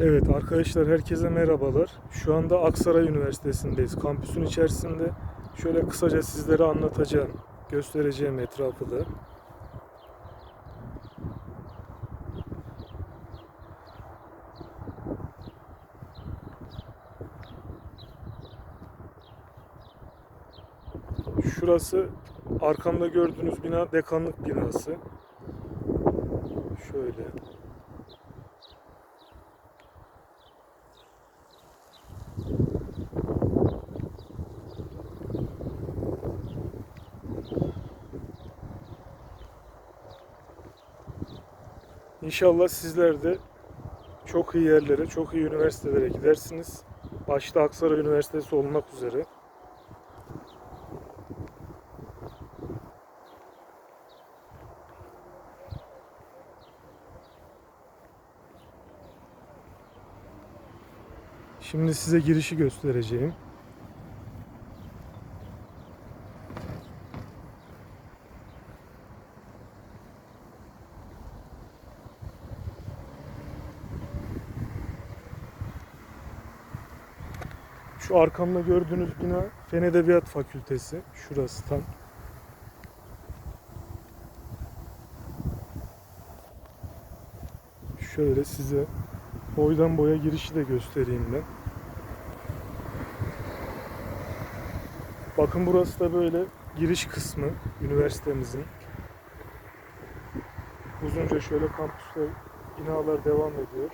Evet arkadaşlar herkese merhabalar. Şu anda Aksaray Üniversitesi'ndeyiz. Kampüsün içerisinde şöyle kısaca sizlere anlatacağım, göstereceğim etrafı da. Şurası arkamda gördüğünüz bina dekanlık binası. Şöyle. İnşallah sizler de çok iyi yerlere, çok iyi üniversitelere gidersiniz. Başta Aksaray Üniversitesi olmak üzere. Şimdi size girişi göstereceğim. Şu arkamda gördüğünüz bina Fen Edebiyat Fakültesi. Şurası tam. Şöyle size boydan boya girişi de göstereyim ben. Bakın burası da böyle giriş kısmı üniversitemizin. Uzunca şöyle kampüste binalar devam ediyor.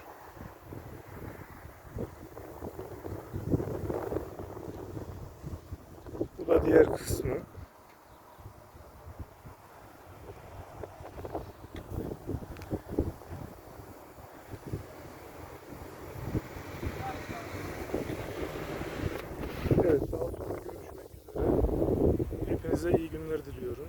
Diğer kısmı. Evet, daha sonra görüşmek üzere. Hepinize iyi günler diliyorum.